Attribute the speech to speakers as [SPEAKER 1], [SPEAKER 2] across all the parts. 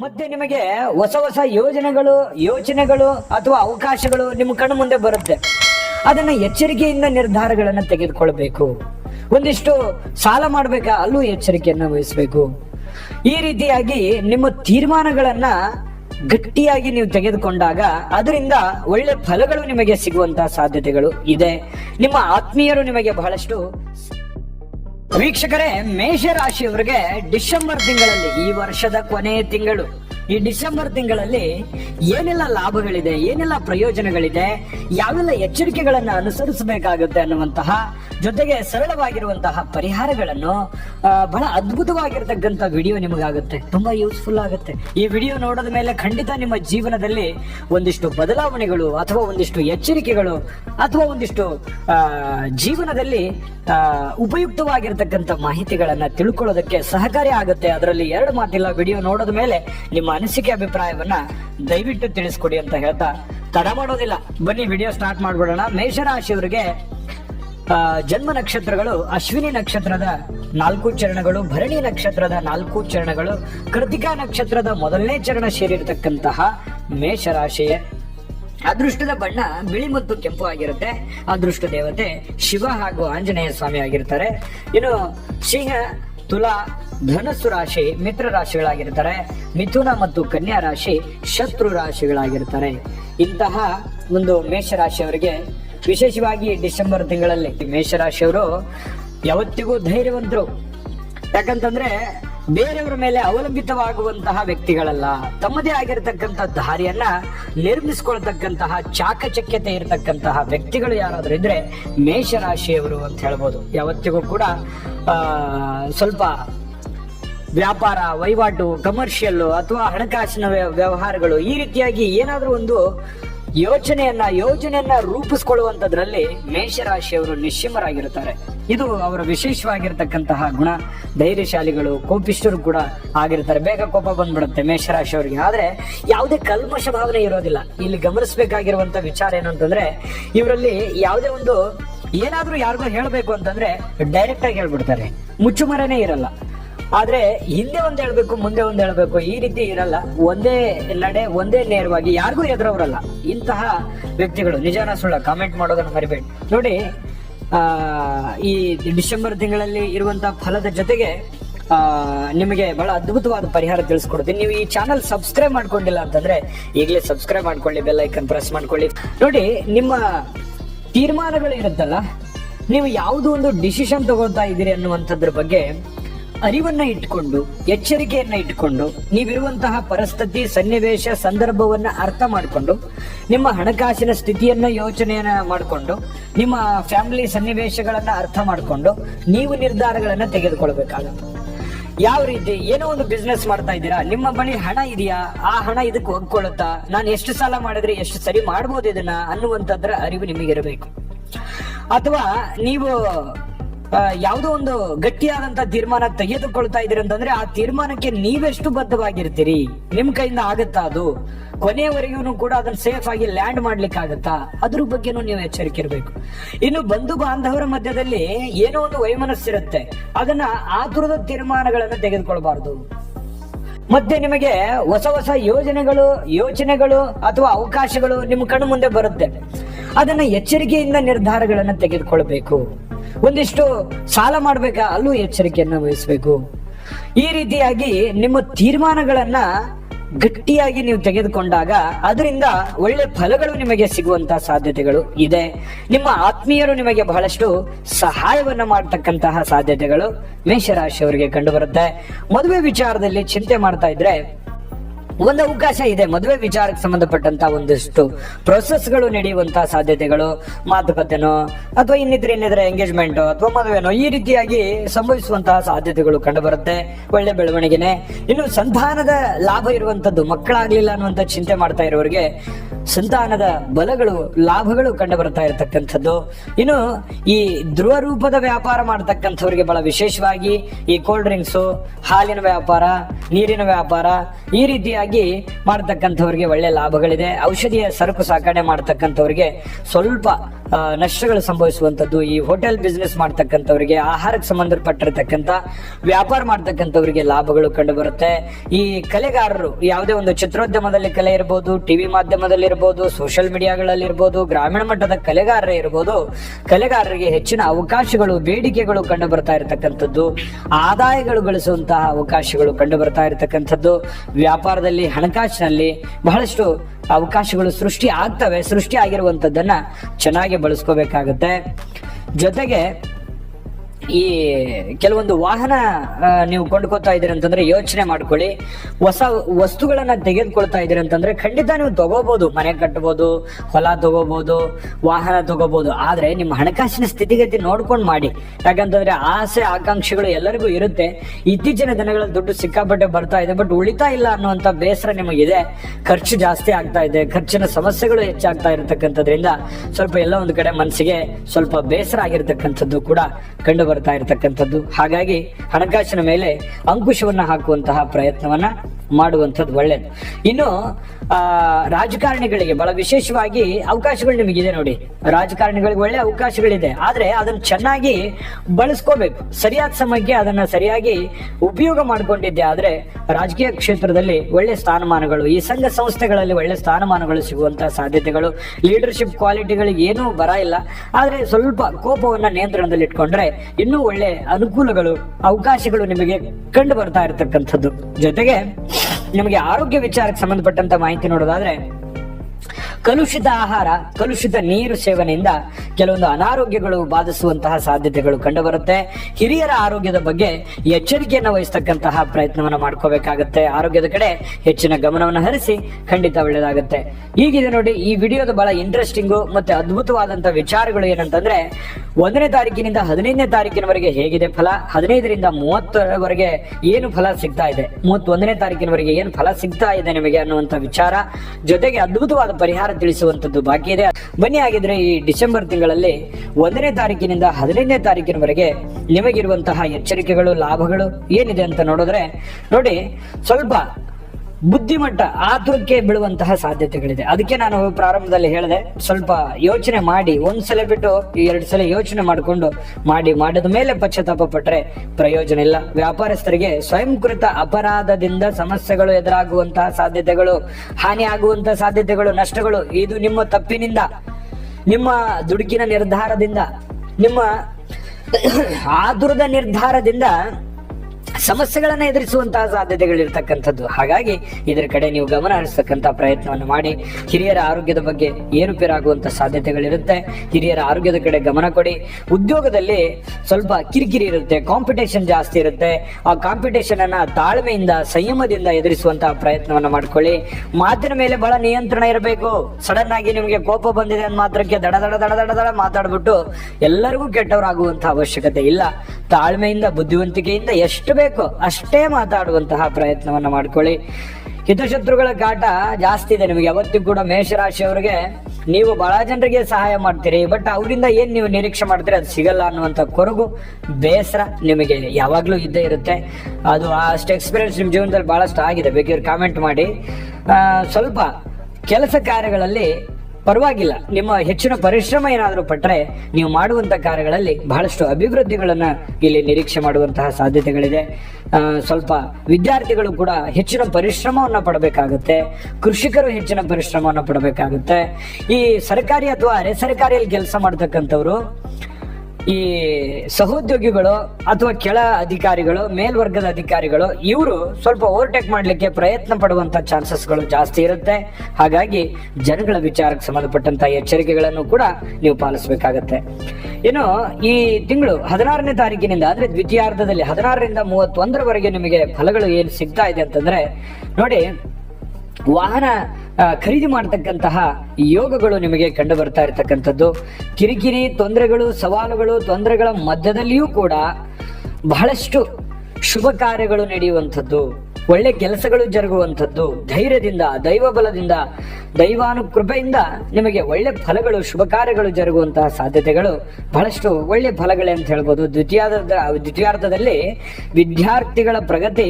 [SPEAKER 1] ಮತ್ತೆ ನಿಮಗೆ ಹೊಸ ಹೊಸ ಯೋಜನೆಗಳು, ಯೋಚನೆಗಳು ಅಥವಾ ಅವಕಾಶಗಳು ನಿಮ್ಮ ಕಣ್ಣು ಮುಂದೆ ಬರುತ್ತೆ. ಅದನ್ನ ಎಚ್ಚರಿಕೆಯಿಂದ ನಿರ್ಧಾರಗಳನ್ನ ತೆಗೆದುಕೊಳ್ಬೇಕು. ಒಂದಿಷ್ಟು ಸಾಲ ಮಾಡ್ಬೇಕಾ? ಅಲ್ಲೂ ಎಚ್ಚರಿಕೆಯನ್ನ ವಹಿಸಬೇಕು. ಈ ರೀತಿಯಾಗಿ ನಿಮ್ಮ ತೀರ್ಮಾನಗಳನ್ನ ಗಟ್ಟಿಯಾಗಿ ನೀವು ತೆಗೆದುಕೊಂಡಾಗ ಅದರಿಂದ ಒಳ್ಳೆ ಫಲಗಳು ನಿಮಗೆ ಸಿಗುವಂತಹ ಸಾಧ್ಯತೆಗಳು ಇದೆ. ನಿಮ್ಮ ಆತ್ಮೀಯರು ನಿಮಗೆ ಬಹಳಷ್ಟು ವೀಕ್ಷಕರೇ, ಮೇಷರಾಶಿಯವರಿಗೆ ಡಿಸೆಂಬರ್ ತಿಂಗಳಲ್ಲಿ ಈ ವರ್ಷದ ಕೊನೆಯ ತಿಂಗಳು. ಈ ಡಿಸೆಂಬರ್ ತಿಂಗಳಲ್ಲಿ ಏನೆಲ್ಲ ಲಾಭಗಳಿದೆ, ಏನೆಲ್ಲ ಪ್ರಯೋಜನಗಳಿದೆ, ಯಾವೆಲ್ಲ ಎಚ್ಚರಿಕೆಗಳನ್ನ ಅನುಸರಿಸಬೇಕಾಗುತ್ತೆ ಅನ್ನುವಂತಹ ಜೊತೆಗೆ ಸರಳವಾಗಿರುವಂತಹ ಪರಿಹಾರಗಳನ್ನು ಬಹಳ ಅದ್ಭುತವಾಗಿರ್ತಕ್ಕಂಥ ವಿಡಿಯೋ ನಿಮಗಾಗುತ್ತೆ. ತುಂಬಾ ಯೂಸ್ಫುಲ್ ಆಗುತ್ತೆ. ಈ ವಿಡಿಯೋ ನೋಡಿದ ಮೇಲೆ ಖಂಡಿತ ನಿಮ್ಮ ಜೀವನದಲ್ಲಿ ಒಂದಿಷ್ಟು ಬದಲಾವಣೆಗಳು ಅಥವಾ ಒಂದಿಷ್ಟು ಎಚ್ಚರಿಕೆಗಳು ಅಥವಾ ಒಂದಿಷ್ಟು ಜೀವನದಲ್ಲಿ ಉಪಯುಕ್ತವಾಗಿರ್ತಕ್ಕಂಥ ಮಾಹಿತಿಗಳನ್ನ ತಿಳ್ಕೊಳ್ಳೋದಕ್ಕೆ ಸಹಕಾರಿ ಆಗುತ್ತೆ. ಅದರಲ್ಲಿ ಎರಡು ಮಾತಿಲ್ಲ. ವಿಡಿಯೋ ನೋಡಿದ ಮೇಲೆ ನಿಮ್ಮ ಅನಿಸಿಕೆ ಅಭಿಪ್ರಾಯವನ್ನ ದಯವಿಟ್ಟು ತಿಳಿಸ್ಕೊಡಿ ಅಂತ ಹೇಳ್ತಾ ತಡ ಮಾಡೋದಿಲ್ಲ. ಬನ್ನಿ, ವಿಡಿಯೋ ಸ್ಟಾರ್ಟ್ ಮಾಡ್ಬಿಡೋಣ. ಮೇಷರಾಶಿಯವರಿಗೆ ಜನ್ಮ ನಕ್ಷತ್ರಗಳು, ಅಶ್ವಿನಿ ನಕ್ಷತ್ರದ ನಾಲ್ಕು ಚರಣಗಳು, ಭರಣಿ ನಕ್ಷತ್ರದ ನಾಲ್ಕು ಚರಣಗಳು, ಕೃತಿಕಾ ನಕ್ಷತ್ರದ ಮೊದಲನೇ ಚರಣ ಸೇರಿರ್ತಕ್ಕಂತಹ ಮೇಷರಾಶಿಯ ಅದೃಷ್ಟದ ಬಣ್ಣ ಬಿಳಿ ಮತ್ತು ಕೆಂಪು ಆಗಿರುತ್ತೆ. ಅದೃಷ್ಟ ದೇವತೆ ಶಿವ ಹಾಗೂ ಆಂಜನೇಯ ಸ್ವಾಮಿ ಆಗಿರ್ತಾರೆ. ಇನ್ನು ಸಿಂಹ, ತುಲಾ, ಧನಸ್ಸು ರಾಶಿ ಮಿತ್ರ ರಾಶಿಗಳಾಗಿರ್ತಾರೆ. ಮಿಥುನ ಮತ್ತು ಕನ್ಯಾ ರಾಶಿ ಶತ್ರು ರಾಶಿಗಳಾಗಿರ್ತಾರೆ. ಇಂತಹ ಒಂದು ಮೇಷರಾಶಿಯವರಿಗೆ ವಿಶೇಷವಾಗಿ ಡಿಸೆಂಬರ್ ತಿಂಗಳಲ್ಲಿ ಮೇಷರಾಶಿಯವರು ಯಾವತ್ತಿಗೂ ಧೈರ್ಯವಂತರು. ಯಾಕಂತಂದ್ರೆ ಬೇರೆಯವರ ಮೇಲೆ ಅವಲಂಬಿತವಾಗುವಂತಹ ವ್ಯಕ್ತಿಗಳಲ್ಲ. ತಮ್ಮದೇ ಆಗಿರತಕ್ಕಂತ ದಾರಿಯನ್ನ ನಿರ್ಮಿಸಿಕೊಳ್ತಕ್ಕಂತಹ ಚಾಕಚಕ್ಯತೆ ಇರತಕ್ಕಂತಹ ವ್ಯಕ್ತಿಗಳು ಯಾರಾದ್ರೂ ಇದ್ರೆ ಮೇಷರಾಶಿಯವರು ಅಂತ ಹೇಳ್ಬೋದು. ಯಾವತ್ತಿಗೂ ಕೂಡ ಸ್ವಲ್ಪ ವ್ಯಾಪಾರ, ವಹಿವಾಟು ಕಮರ್ಷಿಯಲ್ಲು ಅಥವಾ ಹಣಕಾಸಿನ ವ್ಯ- ವ್ಯವಹಾರಗಳು ಈ ರೀತಿಯಾಗಿ ಏನಾದರೂ ಒಂದು ಯೋಚನೆಯನ್ನ ಯೋಜನೆಯನ್ನ ರೂಪಿಸ್ಕೊಳ್ಳುವಂತದ್ರಲ್ಲಿ ಮೇಷರಾಶಿಯವರು ನಿಶ್ಚಿಮರಾಗಿರುತ್ತಾರೆ. ಇದು ಅವರ ವಿಶೇಷವಾಗಿರತಕ್ಕಂತಹ ಗುಣ. ಧೈರ್ಯಶಾಲಿಗಳು ಕೋಪಿಷ್ಟರು ಕೂಡ ಆಗಿರ್ತಾರೆ. ಬೇಗ ಕೋಪ ಬಂದ್ಬಿಡುತ್ತೆ ಮೇಷರಾಶಿಯವರಿಗೆ. ಆದ್ರೆ ಯಾವುದೇ ಕಲ್ಮಶ ಭಾವನೆ ಇರೋದಿಲ್ಲ. ಇಲ್ಲಿ ಗಮನಿಸಬೇಕಾಗಿರುವಂತ ವಿಚಾರ ಏನು ಅಂತಂದ್ರೆ, ಇವರಲ್ಲಿ ಯಾವುದೇ ಒಂದು ಏನಾದ್ರೂ ಯಾರಿಗೂ ಹೇಳಬೇಕು ಅಂತಂದ್ರೆ ಡೈರೆಕ್ಟ್ ಆಗಿ ಹೇಳ್ಬಿಡ್ತಾರೆ. ಮುಚ್ಚುಮರೆನೇ ಇರಲ್ಲ. ಆದ್ರೆ ಹಿಂದೆ ಒಂದ್ ಹೇಳ್ಬೇಕು, ಮುಂದೆ ಒಂದ್ ಹೇಳ್ಬೇಕು, ಈ ರೀತಿ ಇರಲ್ಲ. ಒಂದೇ ನಡೆ ಒಂದೇ ನೇರವಾಗಿ ಯಾರಿಗೂ ಎದುರವರಲ್ಲ ಇಂತಹ ವ್ಯಕ್ತಿಗಳು, ನಿಜಾನ ಸುಳ್ಳ ಕಾಮೆಂಟ್ ಮಾಡೋದನ್ನ ಮರಿಬೇಡಿ. ನೋಡಿ, ಆ, ಈ ಡಿಸೆಂಬರ್ ತಿಂಗಳಲ್ಲಿ ಇರುವಂತಹ ಫಲದ ಜೊತೆಗೆ, ಆ, ನಿಮಗೆ ಬಹಳ ಅದ್ಭುತವಾದ ಪರಿಹಾರ ತಿಳಿಸ್ಕೊಡ್ತೀನಿ. ನೀವು ಈ ಚಾನಲ್ ಸಬ್ಸ್ಕ್ರೈಬ್ ಮಾಡ್ಕೊಂಡಿಲ್ಲ ಅಂತಂದ್ರೆ ಈಗಲೇ ಸಬ್ಸ್ಕ್ರೈಬ್ ಮಾಡ್ಕೊಳ್ಳಿ ಬೆಲ್ ಐಕನ್ ಪ್ರೆಸ್ ಮಾಡ್ಕೊಳ್ಳಿ. ನೋಡಿ, ನಿಮ್ಮ ತೀರ್ಮಾನಗಳು ಇರುತ್ತಲ್ಲ, ನೀವು ಯಾವುದೋ ಒಂದು ಡಿಸಿಷನ್ ತಗೋತಾ ಇದ್ದೀರಿ ಅನ್ನುವಂಥದ್ರ ಬಗ್ಗೆ ಅರಿವನ್ನ ಇಟ್ಕೊಂಡು ಎಚ್ಚರಿಕೆಯನ್ನ ಇಟ್ಕೊಂಡು ನೀವಿರುವಂತಹ ಪರಿಸ್ಥಿತಿ, ಸನ್ನಿವೇಶ, ಸಂದರ್ಭವನ್ನ ಅರ್ಥ ಮಾಡಿಕೊಂಡು, ನಿಮ್ಮ ಹಣಕಾಸಿನ ಸ್ಥಿತಿಯನ್ನ ಯೋಚನೆಯನ್ನ ಮಾಡಿಕೊಂಡು, ನಿಮ್ಮ ಫ್ಯಾಮಿಲಿ ಸನ್ನಿವೇಶಗಳನ್ನ ಅರ್ಥ ಮಾಡಿಕೊಂಡು, ನೀವು ನಿರ್ಧಾರಗಳನ್ನ ತೆಗೆದುಕೊಳ್ಬೇಕಾಗುತ್ತೆ. ಯಾವ ರೀತಿ, ಏನೋ ಒಂದು ಬಿಸ್ನೆಸ್ ಮಾಡ್ತಾ ಇದ್ದೀರಾ, ನಿಮ್ಮ ಬಳಿ ಹಣ ಇದೆಯಾ, ಆ ಹಣ ಇದಕ್ಕೆ ಒಗ್ಕೊಳ್ಳುತ್ತಾ ನಾನು ಎಷ್ಟು ಸಾಲ ಮಾಡಿದ್ರೆ ಎಷ್ಟು ಸರಿ ಮಾಡ್ಬೋದು ಇದನ್ನ ಅನ್ನುವಂಥದ್ರ ಅರಿವು ನಿಮಗಿರಬೇಕು. ಅಥವಾ ನೀವು ಯಾವುದೋ ಒಂದು ಗಟ್ಟಿಯಾದಂತ ತೀರ್ಮಾನ ತೆಗೆದುಕೊಳ್ತಾ ಇದೀರ ಅಂತಂದ್ರೆ ಆ ತೀರ್ಮಾನಕ್ಕೆ ನೀವೆಷ್ಟು ಬದ್ಧವಾಗಿರ್ತೀರಿ? ನಿಮ್ ಕೈಯಿಂದ ಆಗತ್ತಾ ಅದು? ಕೊನೆಯವರೆಗೂ ಕೂಡ ಅದನ್ನ ಸೇಫ್ ಆಗಿ ಲ್ಯಾಂಡ್ ಮಾಡ್ಲಿಕ್ಕೆ ಆಗತ್ತಾ? ಅದ್ರ ಬಗ್ಗೆನೂ ನೀವು ಎಚ್ಚರಿಕೆ ಇರಬೇಕು. ಇನ್ನು ಬಂಧು ಬಾಂಧವರ ಮಧ್ಯದಲ್ಲಿ ಏನೋ ಒಂದು ವೈಮನಸ್ಸಿರುತ್ತೆ ಅದನ್ನ ಆತುರದ ತೀರ್ಮಾನಗಳನ್ನ ತೆಗೆದುಕೊಳ್ಬಾರ್ದು. ಮತ್ತೆ ನಿಮಗೆ ಹೊಸ ಹೊಸ ಯೋಜನೆಗಳು, ಯೋಚನೆಗಳು ಅಥವಾ ಅವಕಾಶಗಳು ನಿಮ್ಮ ಕಣ್ಣು ಮುಂದೆ ಬರುತ್ತೆ. ಅದನ್ನ ಎಚ್ಚರಿಕೆಯಿಂದ ನಿರ್ಧಾರಗಳನ್ನ ತೆಗೆದುಕೊಳ್ಬೇಕು. ಒಂದಿಷ್ಟು ಸಾಲ ಮಾಡ್ಬೇಕಾ? ಅಲ್ಲೂ ಎಚ್ಚರಿಕೆಯನ್ನ ವಹಿಸ್ಬೇಕು. ಈ ರೀತಿಯಾಗಿ ನಿಮ್ಮ ತೀರ್ಮಾನಗಳನ್ನ ಗಟ್ಟಿಯಾಗಿ ನೀವು ತೆಗೆದುಕೊಂಡಾಗ ಅದರಿಂದ ಒಳ್ಳೆ ಫಲಗಳು ನಿಮಗೆ ಸಿಗುವಂತಹ ಸಾಧ್ಯತೆಗಳು ಇದೆ. ನಿಮ್ಮ ಆತ್ಮೀಯರು ನಿಮಗೆ ಬಹಳಷ್ಟು ಸಹಾಯವನ್ನ ಮಾಡತಕ್ಕಂತಹ ಸಾಧ್ಯತೆಗಳು ಮೇಷರಾಶಿಯವರಿಗೆ ಕಂಡು ಬರುತ್ತೆ ಮದುವೆ ವಿಚಾರದಲ್ಲಿ ಚಿಂತೆ ಮಾಡ್ತಾ ಇದ್ರೆ ಒಂದು ಅವಕಾಶ ಇದೆ. ಮದುವೆ ವಿಚಾರಕ್ಕೆ ಸಂಬಂಧಪಟ್ಟಂತ ಒಂದಿಷ್ಟು ಪ್ರೊಸೆಸ್ಗಳು ನಡೆಯುವಂತಹ ಸಾಧ್ಯತೆಗಳು, ಮಾತುಕತೆನೋ, ಅಥವಾ ಇನ್ನಿದ್ರೆ ಇನ್ನಿದ್ರೆ ಎಂಗೇಜ್ಮೆಂಟ್ ಅಥವಾ ಮದುವೆನೋ, ಈ ರೀತಿಯಾಗಿ ಸಂಭವಿಸುವಂತಹ ಸಾಧ್ಯತೆಗಳು ಕಂಡುಬರುತ್ತೆ. ಒಳ್ಳೆ ಬೆಳವಣಿಗೆನೆ. ಇನ್ನು ಸಂತಾನದ ಲಾಭ ಇರುವಂತದ್ದು ಮಕ್ಕಳಾಗ್ಲಿಲ್ಲ ಅನ್ನುವಂತ ಚಿಂತೆ ಮಾಡ್ತಾ ಇರೋರಿಗೆ ಸಂತಾನದ ಬಲಗಳು, ಲಾಭಗಳು ಕಂಡು ಬರ್ತಾ ಇರತಕ್ಕಂಥದ್ದು. ಇನ್ನು ಈ ಧ್ರುವ ರೂಪದ ವ್ಯಾಪಾರ ಮಾಡತಕ್ಕಂಥವ್ರಿಗೆ ಬಹಳ ವಿಶೇಷವಾಗಿ ಈ ಕೋಲ್ಡ್ ಡ್ರಿಂಕ್ಸು ಹಾಲಿನ ವ್ಯಾಪಾರ, ನೀರಿನ ವ್ಯಾಪಾರ, ಈ ರೀತಿಯಾಗಿ ಮಾಡತಕ್ಕಂಥವ್ರಿಗೆ ಒಳ್ಳೆ ಲಾಭಗಳಿದೆ. ಔಷಧಿಯ ಸರಕು ಸಾಗಣೆ ಮಾಡತಕ್ಕಂಥವ್ರಿಗೆ ಸ್ವಲ್ಪ ನಷ್ಟಗಳು ಸಂಭವಿಸುವಂತದ್ದು ಈ ಹೋಟೆಲ್ ಬಿಸ್ನೆಸ್ ಮಾಡ್ತಕ್ಕಂಥವ್ರಿಗೆ, ಆಹಾರಕ್ಕೆ ಸಂಬಂಧಪಟ್ಟಿರ್ತಕ್ಕಂಥ, ವ್ಯಾಪಾರ ಮಾಡ್ತಕ್ಕಂಥವ್ರಿಗೆ ಲಾಭಗಳು ಕಂಡು ಬರುತ್ತೆ ಈ ಕಲೆಗಾರರು, ಯಾವುದೇ ಒಂದು ಚಿತ್ರೋದ್ಯಮದಲ್ಲಿ ಕಲೆ ಇರ್ಬೋದು ಟಿವಿ ಮಾಧ್ಯಮದಲ್ಲಿ ಇರ್ಬೋದು ಸೋಷಿಯಲ್ ಮೀಡಿಯಾಗಳಲ್ಲಿ ಇರ್ಬೋದು, ಗ್ರಾಮೀಣ ಮಟ್ಟದ ಕಲೆಗಾರರೇ ಇರ್ಬೋದು, ಕಲೆಗಾರರಿಗೆ ಹೆಚ್ಚಿನ ಅವಕಾಶಗಳು, ಬೇಡಿಕೆಗಳು ಕಂಡು ಬರ್ತಾ ಇರತಕ್ಕಂಥದ್ದು, ಆದಾಯಗಳು ಗಳಿಸುವಂತಹ ಅವಕಾಶಗಳು ಕಂಡು ಬರ್ತಾ ಇರತಕ್ಕಂಥದ್ದು. ವ್ಯಾಪಾರದಲ್ಲಿ, ಹಣಕಾಸಿನಲ್ಲಿ ಬಹಳಷ್ಟು ಅವಕಾಶಗಳು ಸೃಷ್ಟಿ ಆಗ್ತವೆ ಸೃಷ್ಟಿ ಆಗಿರುವಂತದ್ದನ್ನ ಚೆನ್ನಾಗಿ ಬಳಸ್ಕೋಬೇಕಾಗತ್ತೆ. ಜೊತೆಗೆ ಈ ಕೆಲವೊಂದು ವಾಹನ ನೀವು ಕೊಂಡ್ಕೊತಾ ಇದ್ದೀರಿ ಅಂತಂದ್ರೆ ಯೋಚನೆ ಮಾಡ್ಕೊಳ್ಳಿ. ಹೊಸ ವಸ್ತುಗಳನ್ನ ತೆಗೆದುಕೊಳ್ತಾ ಇದೀರಿ ಅಂತಂದ್ರೆ ಖಂಡಿತ ನೀವು ತಗೋಬಹುದು ಮನೆ ಕಟ್ಟಬಹುದು ಹೊಲ ತಗೋಬಹುದು ವಾಹನ ತಗೋಬಹುದು ಆದ್ರೆ ನಿಮ್ಮ ಹಣಕಾಸಿನ ಸ್ಥಿತಿಗತಿ ನೋಡ್ಕೊಂಡು ಮಾಡಿ. ಯಾಕಂತಂದ್ರೆ ಆಸೆ, ಆಕಾಂಕ್ಷೆಗಳು ಎಲ್ಲರಿಗೂ ಇರುತ್ತೆ. ಇತ್ತೀಚಿನ ದಿನಗಳಲ್ಲಿ ದುಡ್ಡು ಸಿಕ್ಕಾಪಟ್ಟೆ ಬರ್ತಾ ಇದೆ, ಬಟ್ ಉಳಿತಾ ಇಲ್ಲ ಅನ್ನುವಂತ ಬೇಸರ ನಿಮಗಿದೆ. ಖರ್ಚು ಜಾಸ್ತಿ ಆಗ್ತಾ ಇದೆ, ಖರ್ಚಿನ ಸಮಸ್ಯೆಗಳು ಹೆಚ್ಚಾಗ್ತಾ ಇರತಕ್ಕಂಥದ್ರಿಂದ ಸ್ವಲ್ಪ ಎಲ್ಲ ಒಂದು ಕಡೆ ಮನಸ್ಸಿಗೆ ಸ್ವಲ್ಪ ಬೇಸರ ಆಗಿರ್ತಕ್ಕಂಥದ್ದು ಕೂಡ ಕಂಡು ಬರ್ತಾ ಇರತಕ್ಕಂಥದ್ದು. ಹಾಗಾಗಿ ಹಣಕಾಸಿನ ಮೇಲೆ ಅಂಕುಶವನ್ನ ಹಾಕುವಂತಹ ಪ್ರಯತ್ನವನ್ನ ಮಾಡುವಂಥದ್ದು ಒಳ್ಳೇದು. ಇನ್ನು ರಾಜಕಾರಣಿಗಳಿಗೆ ಬಹಳ ವಿಶೇಷವಾಗಿ ಅವಕಾಶಗಳು ನಿಮಗಿದೆ ನೋಡಿ. ರಾಜಕಾರಣಿಗಳಿಗೆ ಒಳ್ಳೆ ಅವಕಾಶಗಳಿದೆ. ಆದ್ರೆ ಅದನ್ನು ಚೆನ್ನಾಗಿ ಬಳಸ್ಕೋಬೇಕು. ಸರಿಯಾದ ಸಮಯಕ್ಕೆ ಅದನ್ನ ಸರಿಯಾಗಿ ಉಪಯೋಗ ಮಾಡಿಕೊಂಡಿದ್ದೆ. ಆದ್ರೆ ರಾಜಕೀಯ ಕ್ಷೇತ್ರದಲ್ಲಿ ಒಳ್ಳೆ ಸ್ಥಾನಮಾನಗಳು, ಈ ಸಂಘ ಸಂಸ್ಥೆಗಳಲ್ಲಿ ಒಳ್ಳೆ ಸ್ಥಾನಮಾನಗಳು ಸಿಗುವಂತಹ ಸಾಧ್ಯತೆಗಳು ಲೀಡರ್ಶಿಪ್ ಕ್ವಾಲಿಟಿಗಳಿಗೆ ಏನೂ ಬರ ಇಲ್ಲ. ಆದ್ರೆ ಸ್ವಲ್ಪ ಕೋಪವನ್ನ ನಿಯಂತ್ರಣದಲ್ಲಿ ಇಟ್ಕೊಂಡ್ರೆ ಇನ್ನೂ ಒಳ್ಳೆ ಅನುಕೂಲಗಳು, ಅವಕಾಶಗಳು ನಿಮಗೆ ಕಂಡು ಬರ್ತಾ ಇರತಕ್ಕಂಥದ್ದು. ಜೊತೆಗೆ ನಿಮಗೆ ಆರೋಗ್ಯ ವಿಚಾರಕ್ಕೆ ಸಂಬಂಧಪಟ್ಟಂತ ಮಾಹಿತಿ ನೋಡೋದಾದ್ರೆ ಕಲುಷಿತ ಆಹಾರ, ಕಲುಷಿತ ನೀರು ಸೇವನೆಯಿಂದ ಕೆಲವೊಂದು ಅನಾರೋಗ್ಯಗಳು ಬಾಧಿಸುವಂತಹ ಸಾಧ್ಯತೆಗಳು ಕಂಡುಬರುತ್ತೆ. ಹಿರಿಯರ ಆರೋಗ್ಯದ ಬಗ್ಗೆ ಎಚ್ಚರಿಕೆಯನ್ನು ವಹಿಸ್ತಕ್ಕಂತಹ ಪ್ರಯತ್ನವನ್ನ ಮಾಡ್ಕೋಬೇಕಾಗತ್ತೆ. ಆರೋಗ್ಯದ ಕಡೆ ಹೆಚ್ಚಿನ ಗಮನವನ್ನು ಹರಿಸಿ ಖಂಡಿತ ಒಳ್ಳೆಯದಾಗುತ್ತೆ. ಈಗಿದೆ ನೋಡಿ, ಈ ವಿಡಿಯೋದ ಬಹಳ ಇಂಟ್ರೆಸ್ಟಿಂಗು ಮತ್ತೆ ಅದ್ಭುತವಾದಂತಹ ವಿಚಾರಗಳು ಏನಂತಂದ್ರೆ, ಒಂದನೇ ತಾರೀಕಿನಿಂದ ಹದಿನೈದನೇ ತಾರೀಕಿನವರೆಗೆ ಹೇಗಿದೆ ಫಲ, ಹದಿನೈದರಿಂದ ಮೂವತ್ತರವರೆಗೆ ಏನು ಫಲ ಸಿಗ್ತಾ ಇದೆ? ಮೂವತ್ತೊಂದನೇ ತಾರೀಕಿನವರೆಗೆ ಏನು ಫಲ ಸಿಗ್ತಾ ಇದೆ ನಿಮಗೆ ಅನ್ನುವಂತ ವಿಚಾರ. ಜೊತೆಗೆ ಅದ್ಭುತವಾದ ಪರಿಹಾರ ತಿಳಿಸುವಂತದ್ದು ಬಾಕಿ ಇದೆ. ಬನ್ನಿ ಆಗಿದ್ರೆ ಈ ಡಿಸೆಂಬರ್ ತಿಂಗಳಲ್ಲಿ ಒಂದನೇ ತಾರೀಕಿನಿಂದ ಹದಿನೈದನೇ ತಾರೀಕಿನವರೆಗೆ ನಿಮಗಿರುವಂತಹ ಎಚ್ಚರಿಕೆಗಳು, ಲಾಭಗಳು ಏನಿದೆ ಅಂತ ನೋಡಿದ್ರೆ ನೋಡಿ, ಸ್ವಲ್ಪ ಬುದ್ಧಿಮಟ್ಟ ಆತುರಕ್ಕೆ ಬೀಳುವಂತಹ ಸಾಧ್ಯತೆಗಳಿದೆ. ಅದಕ್ಕೆ ನಾನು ಪ್ರಾರಂಭದಲ್ಲಿ ಹೇಳಿದೆ, ಸ್ವಲ್ಪ ಯೋಚನೆ ಮಾಡಿ ಒಂದ್ಸಲ ಬಿಟ್ಟು ಎರಡು ಸಲ ಯೋಚನೆ ಮಾಡಿಕೊಂಡು ಮಾಡಿ, ಮಾಡಿದ ಮೇಲೆ ಪಶ್ಚಾತ್ತಾಪ ಪಟ್ಟರೆ ಪ್ರಯೋಜನ ಇಲ್ಲ. ವ್ಯಾಪಾರಸ್ಥರಿಗೆ ಸ್ವಯಂಕೃತ ಅಪರಾಧದಿಂದ ಸಮಸ್ಯೆಗಳು ಎದುರಾಗುವಂತಹ ಸಾಧ್ಯತೆಗಳು, ಹಾನಿ ಆಗುವಂತಹ ಸಾಧ್ಯತೆಗಳು, ನಷ್ಟಗಳು, ಇದು ನಿಮ್ಮ ತಪ್ಪಿನಿಂದ, ನಿಮ್ಮ ದುಡುಕಿನ ನಿರ್ಧಾರದಿಂದ, ನಿಮ್ಮ ಆದುರದ ನಿರ್ಧಾರದಿಂದ ಸಮಸ್ಯೆಗಳನ್ನ ಎದುರಿಸುವಂತಹ ಸಾಧ್ಯತೆಗಳಿರ್ತಕ್ಕಂಥದ್ದು. ಹಾಗಾಗಿ ಇದರ ಕಡೆ ನೀವು ಗಮನ ಹರಿಸ್ತಕ್ಕಂಥ ಪ್ರಯತ್ನವನ್ನು ಮಾಡಿ. ಹಿರಿಯರ ಆರೋಗ್ಯದ ಬಗ್ಗೆ ಏರುಪೇರಾಗುವಂಥ ಸಾಧ್ಯತೆಗಳಿರುತ್ತೆ? ಹಿರಿಯರ ಆರೋಗ್ಯದ ಕಡೆ ಗಮನ ಕೊಡಿ. ಉದ್ಯೋಗದಲ್ಲಿ ಸ್ವಲ್ಪ ಕಿರಿಕಿರಿ ಇರುತ್ತೆ ಕಾಂಪಿಟೇಷನ್ ಜಾಸ್ತಿ ಇರುತ್ತೆ. ಆ ಕಾಂಪಿಟೇಷನ್ ಅನ್ನ ತಾಳ್ಮೆಯಿಂದ, ಸಂಯಮದಿಂದ ಎದುರಿಸುವಂತಹ ಪ್ರಯತ್ನವನ್ನು ಮಾಡ್ಕೊಳ್ಳಿ. ಮಾತಿನ ಮೇಲೆ ಬಹಳ ನಿಯಂತ್ರಣ ಇರಬೇಕು. ಸಡನ್ ಆಗಿ ನಿಮಗೆ ಕೋಪ ಬಂದಿದೆ ಅಂದ ಮಾತ್ರಕ್ಕೆ ದಡ ದಡ ದಡ ದಡ ದಡ ಮಾತಾಡ್ಬಿಟ್ಟು ಎಲ್ಲರಿಗೂ ಕೆಟ್ಟವರಾಗುವಂತಹ ಅವಶ್ಯಕತೆ ಇಲ್ಲ. ತಾಳ್ಮೆಯಿಂದ, ಬುದ್ಧಿವಂತಿಕೆಯಿಂದ ಎಷ್ಟು ಬೇಕೋ ಅಷ್ಟೇ ಮಾತಾಡುವಂತಹ ಪ್ರಯತ್ನವನ್ನ ಮಾಡ್ಕೊಳ್ಳಿ. ಹಿತಶತ್ರುಗಳ ಕಾಟ ಜಾಸ್ತಿ ಇದೆ ನಿಮಗೆ. ಯಾವತ್ತಿಗೂ ಕೂಡ ಮೇಷರಾಶಿಯವರಿಗೆ ನೀವು ಬಹಳ ಜನರಿಗೆ ಸಹಾಯ ಮಾಡ್ತೀರಿ. ಬಟ್ ಅವರಿಂದ ಏನ್ ನೀವು ನಿರೀಕ್ಷೆ ಮಾಡ್ತೀರಿ? ಅದು ಸಿಗಲ್ಲ ಅನ್ನುವಂಥ ಕೊರಗು, ಬೇಸರ ನಿಮಗೆ ಯಾವಾಗ್ಲೂ ಇದ್ದೇ ಇರುತ್ತೆ. ಅದು ಅಷ್ಟು ಎಕ್ಸ್ಪೀರಿಯನ್ಸ್ ನಿಮ್ಮ ಜೀವನದಲ್ಲಿ ಬಹಳಷ್ಟು ಆಗಿದೆ. ಬೇಕಿದ್ರೆ ಕಾಮೆಂಟ್ ಮಾಡಿ. ಸ್ವಲ್ಪ ಕೆಲಸ ಕಾರ್ಯಗಳಲ್ಲಿ ಪರವಾಗಿಲ್ಲ. ನಿಮ್ಮ ಹೆಚ್ಚಿನ ಪರಿಶ್ರಮ ಏನಾದರೂ ಪಟ್ಟರೆ ನೀವು ಮಾಡುವಂತ ಕಾರ್ಯಗಳಲ್ಲಿ ಬಹಳಷ್ಟು ಅಭಿವೃದ್ಧಿಗಳನ್ನ ಇಲ್ಲಿ ನಿರೀಕ್ಷೆ ಮಾಡುವಂತಹ ಸಾಧ್ಯತೆಗಳಿದೆ. ಸ್ವಲ್ಪ ವಿದ್ಯಾರ್ಥಿಗಳು ಕೂಡ ಹೆಚ್ಚಿನ ಪರಿಶ್ರಮವನ್ನ ಪಡಬೇಕಾಗುತ್ತೆ. ಕೃಷಿಕರು ಹೆಚ್ಚಿನ ಪರಿಶ್ರಮವನ್ನ ಪಡಬೇಕಾಗುತ್ತೆ. ಈ ಸರ್ಕಾರಿ ಅಥವಾ ಅರೆ ಸರ್ಕಾರಿಯಲ್ಲಿ ಕೆಲಸ ಮಾಡ್ತಕ್ಕಂಥವ್ರು ಈ ಸಹೋದ್ಯೋಗಿಗಳು ಅಥವಾ ಕೆಳ ಅಧಿಕಾರಿಗಳು, ಮೇಲ್ವರ್ಗದ ಅಧಿಕಾರಿಗಳು, ಇವರು ಸ್ವಲ್ಪ ಓವರ್ಟೇಕ್ ಮಾಡ್ಲಿಕ್ಕೆ ಪ್ರಯತ್ನ ಪಡುವಂತ ಚಾನ್ಸಸ್ಗಳು ಜಾಸ್ತಿ ಇರುತ್ತೆ. ಹಾಗಾಗಿ ಜನಗಳ ವಿಚಾರಕ್ಕೆ ಸಂಬಂಧಪಟ್ಟಂತ ಎಚ್ಚರಿಕೆಗಳನ್ನು ಕೂಡ ನೀವು ಪಾಲಿಸಬೇಕಾಗತ್ತೆ. ಇನ್ನು ಈ ತಿಂಗಳು ಹದಿನಾರನೇ ತಾರೀಕಿನಿಂದ, ಅಂದ್ರೆ ದ್ವಿತೀಯಾರ್ಧದಲ್ಲಿ ಹದಿನಾರರಿಂದ ಮೂವತ್ತೊಂದರವರೆಗೆ ನಿಮಗೆ ಫಲಗಳು ಏನು ಸಿಗ್ತಾ ಇದೆ ಅಂತಂದ್ರೆ, ನೋಡಿ, ವಾಹನ ಖರೀದಿ ಮಾಡತಕ್ಕಂತಹ ಯೋಗಗಳು ನಿಮಗೆ ಕಂಡು ಬರ್ತಾ ಇರತಕ್ಕಂಥದ್ದು. ಕಿರಿಕಿರಿ ತೊಂದರೆಗಳು, ಸವಾಲುಗಳು, ತೊಂದರೆಗಳ ಮಧ್ಯದಲ್ಲಿಯೂ ಕೂಡ ಬಹಳಷ್ಟು ಶುಭ ಕಾರ್ಯಗಳು ನಡೆಯುವಂಥದ್ದು. ಒಳ್ಳೆ ಕೆಲಸಗಳು ಜರುಗುವಂಥದ್ದು. ಧೈರ್ಯದಿಂದ ದೈವ ಬಲದಿಂದ ದೈವಾನುಕೃಪೆಯಿಂದ ನಿಮಗೆ ಒಳ್ಳೆ ಫಲಗಳು, ಶುಭ ಕಾರ್ಯಗಳು ಜರುಗುವಂತಹ ಸಾಧ್ಯತೆಗಳು ಬಹಳಷ್ಟು ಒಳ್ಳೆ ಫಲಗಳೇ ಅಂತ ಹೇಳ್ಬೋದು. ದ್ವಿತೀಯಾರ್ಧ, ದ್ವಿತೀಯಾರ್ಧದಲ್ಲಿ ವಿದ್ಯಾರ್ಥಿಗಳ ಪ್ರಗತಿ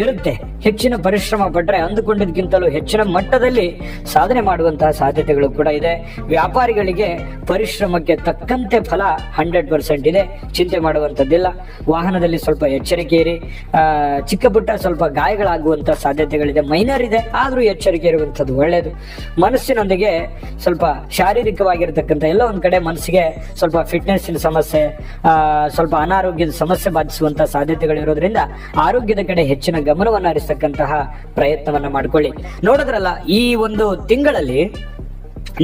[SPEAKER 1] ಇರುತ್ತೆ. ಹೆಚ್ಚಿನ ಪರಿಶ್ರಮ ಪಟ್ಟರೆ ಅಂದುಕೊಂಡಿದ್ದಕ್ಕಿಂತಲೂ ಹೆಚ್ಚಿನ ಮಟ್ಟದಲ್ಲಿ ಸಾಧನೆ ಮಾಡುವಂತಹ ಸಾಧ್ಯತೆಗಳು ಕೂಡ ಇದೆ. ವ್ಯಾಪಾರಿಗಳಿಗೆ ಪರಿಶ್ರಮಕ್ಕೆ ತಕ್ಕಂತೆ ಫಲ ಹಂಡ್ರೆಡ್ ಪರ್ಸೆಂಟ್ ಇದೆ. ಚಿಂತೆ ಮಾಡುವಂಥದ್ದಿಲ್ಲ. ವಾಹನದಲ್ಲಿ ಸ್ವಲ್ಪ ಎಚ್ಚರಿಕೆ ಇರಿ. ಚಿಕ್ಕ ಪುಟ್ಟ ಸ್ವಲ್ಪ ಗಾಯಗಳಾಗುವಂತಹ ಸಾಧ್ಯತೆಗಳಿದೆ. ಮೈನರ್ ಇದೆ, ಆದ್ರೂ ಎಚ್ಚರಿಕೆ ಇರುವಂಥದ್ದು ಒಳ್ಳೆಯದು ಮನಸ್ಸಿನೊಂದಿಗೆ ಸ್ವಲ್ಪ ಶಾರೀರಿಕವಾಗಿರ್ತಕ್ಕಂಥ ಎಲ್ಲ ಒಂದ್ ಕಡೆ ಮನಸ್ಸಿಗೆ ಸ್ವಲ್ಪ ಫಿಟ್ನೆಸ್ಸಿನ ಸಮಸ್ಯೆ ಸ್ವಲ್ಪ ಅನಾರೋಗ್ಯದ ಸಮಸ್ಯೆ ಬಾಧಿಸುವಂಥ ಸಾಧ್ಯತೆಗಳಿರೋದ್ರಿಂದ ಆರೋಗ್ಯದ ಕಡೆ ಹೆಚ್ಚಿನ ಗಮನವನ್ನು ಹರಿಸ್ತಕ್ಕಂತಹ ಪ್ರಯತ್ನವನ್ನ ಮಾಡ್ಕೊಳ್ಳಿ. ನೋಡಿದ್ರಲ್ಲ, ಈ ಒಂದು ತಿಂಗಳಲ್ಲಿ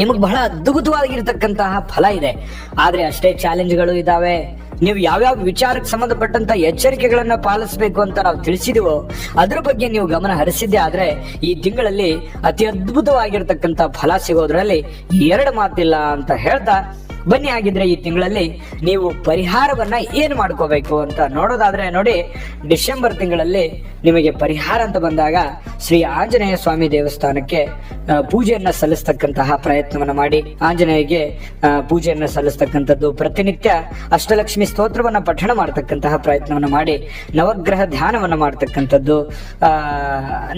[SPEAKER 1] ನಿಮಗೆ ಬಹಳ ಅದ್ಭುತವಾಗಿರ್ತಕ್ಕಂತಹ ಫಲ ಇದೆ. ಆದ್ರೆ ಅಷ್ಟೇ ಚಾಲೆಂಜ್ಗಳು ಇದಾವೆ. ನೀವು ಯಾವ್ಯಾವ ವಿಚಾರಕ್ಕೆ ಸಂಬಂಧಪಟ್ಟಂತ ಎಚ್ಚರಿಕೆಗಳನ್ನ ಪಾಲಿಸಬೇಕು ಅಂತ ನಾವು ತಿಳಿಸಿದೀವೋ, ಅದ್ರ ಬಗ್ಗೆ ನೀವು ಗಮನ ಹರಿಸಿದ್ದೆ ಆದ್ರೆ ಈ ತಿಂಗಳಲ್ಲಿ ಅತಿ ಅದ್ಭುತವಾಗಿರ್ತಕ್ಕಂಥ ಫಲ ಸಿಗೋದ್ರಲ್ಲಿ ಎರಡು ಮಾತಿಲ್ಲ ಅಂತ ಹೇಳ್ತಾ, ಬನ್ನಿ ಆಗಿದ್ರೆ ಈ ತಿಂಗಳಲ್ಲಿ ನೀವು ಪರಿಹಾರವನ್ನ ಏನ್ ಮಾಡ್ಕೋಬೇಕು ಅಂತ ನೋಡೋದಾದ್ರೆ ನೋಡಿ, ಡಿಸೆಂಬರ್ ತಿಂಗಳಲ್ಲಿ ನಿಮಗೆ ಪರಿಹಾರ ಅಂತ ಬಂದಾಗ ಶ್ರೀ ಆಂಜನೇಯ ಸ್ವಾಮಿ ದೇವಸ್ಥಾನಕ್ಕೆ ಪೂಜೆಯನ್ನ ಸಲ್ಲಿಸ್ತಕ್ಕಂತಹ ಪ್ರಯತ್ನವನ್ನ ಮಾಡಿ. ಆಂಜನೇಯಗೆ ಪೂಜೆಯನ್ನ ಸಲ್ಲಿಸ್ತಕ್ಕಂಥದ್ದು ಪ್ರತಿನಿತ್ಯ ಅಷ್ಟಲಕ್ಷ್ಮಿ ಸ್ತೋತ್ರವನ್ನ ಪಠಣ ಮಾಡತಕ್ಕಂತಹ ಪ್ರಯತ್ನವನ್ನ ಮಾಡಿ, ನವಗ್ರಹ ಧ್ಯಾನವನ್ನ ಮಾಡ್ತಕ್ಕಂಥದ್ದು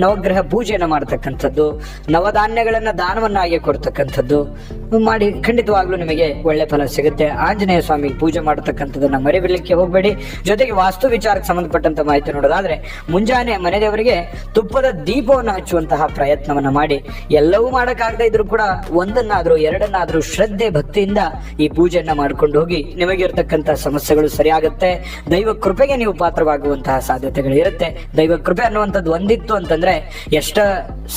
[SPEAKER 1] ನವಗ್ರಹ ಪೂಜೆಯನ್ನು ಮಾಡ್ತಕ್ಕಂಥದ್ದು, ನವಧಾನ್ಯಗಳನ್ನ ದಾನವನ್ನಾಗಿ ಕೊಡ್ತಕ್ಕಂಥದ್ದು ಮಾಡಿ. ಖಂಡಿತವಾಗ್ಲೂ ನಿಮಗೆ ಒಳ್ಳೆ ಫಲ ಸಿಗುತ್ತೆ. ಆಂಜನೇಯ ಸ್ವಾಮಿ ಪೂಜೆ ಮಾಡತಕ್ಕಂಥದ್ದನ್ನ ಮರಿಬಿಡ್ಲಿಕ್ಕೆ ಹೋಗಬೇಡಿ. ಜೊತೆಗೆ ವಾಸ್ತು ವಿಚಾರಕ್ಕೆ ಸಂಬಂಧಪಟ್ಟಂತ ಮಾಹಿತಿ ನೋಡೋದಾದ್ರೆ ಮುಂಜಾನೆ ಮನೆ ದೇವರಿಗೆ ತುಪ್ಪದ ದೀಪವನ್ನು ಹಚ್ಚುವಂತಹ ಪ್ರಯತ್ನವನ್ನ ಮಾಡಿ. ಎಲ್ಲವೂ ಮಾಡಕ್ಕಾಗದೇ ಇದ್ರೂ ಕೂಡ ಒಂದನ್ನಾದ್ರೂ ಎರಡನ್ನಾದ್ರೂ ಶ್ರದ್ಧೆ ಭಕ್ತಿಯಿಂದ ಈ ಪೂಜೆಯನ್ನ ಮಾಡ್ಕೊಂಡು ಹೋಗಿ ನಿಮಗಿರ್ತಕ್ಕಂಥ ಸಮಸ್ಯೆಗಳು ಸರಿಯಾಗುತ್ತೆ. ದೈವ ಕೃಪೆಗೆ ನೀವು ಪಾತ್ರವಾಗುವಂತಹ ಸಾಧ್ಯತೆಗಳು ಇರುತ್ತೆ. ದೈವ ಕೃಪೆ ಅನ್ನುವಂಥದ್ದು ಒಂದಿತ್ತು ಅಂತಂದ್ರೆ ಎಷ್ಟ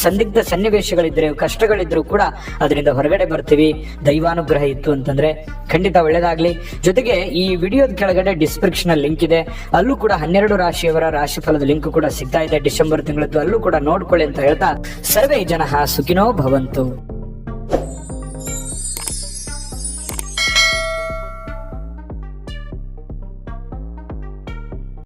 [SPEAKER 1] ಸಂದಿಗ್ಧ ಸನ್ನಿವೇಶಗಳಿದ್ರೆ ಕಷ್ಟಗಳಿದ್ರು ಕೂಡ ಅದರಿಂದ ಹೊರಗಡೆ ಬರ್ತೀವಿ. ದೈವಾನುಗ್ರಹ ಇತ್ತು ಅಂತಂದ್ರೆ ಖಂಡಿತ ಒಳ್ಳೇದಾಗ್ಲಿ. ಜೊತೆಗೆ ಈ ವಿಡಿಯೋದ ಕೆಳಗಡೆ ಡಿಸ್ಕ್ರಿಪ್ಷನ್ ಲಿಂಕ್ ಇದೆ. ಅಲ್ಲೂ ಕೂಡ ಹನ್ನೆರಡು ರಾಶಿಯವರ ರಾಶಿಫಲದ ಲಿಂಕ್ ಕೂಡ ಸಿಗ್ತಾ ಇದೆ ಡಿಸೆಂಬರ್ ತಿಂಗಳದ್ದು ಅಲ್ಲೂ ಕೂಡ ನೋಡ್ಕೊಳ್ಳಿ ಅಂತ ಹೇಳ್ತಾ ಸರ್ವೇ ಜನ ಸುಖಿನೋ ಭವಂತು.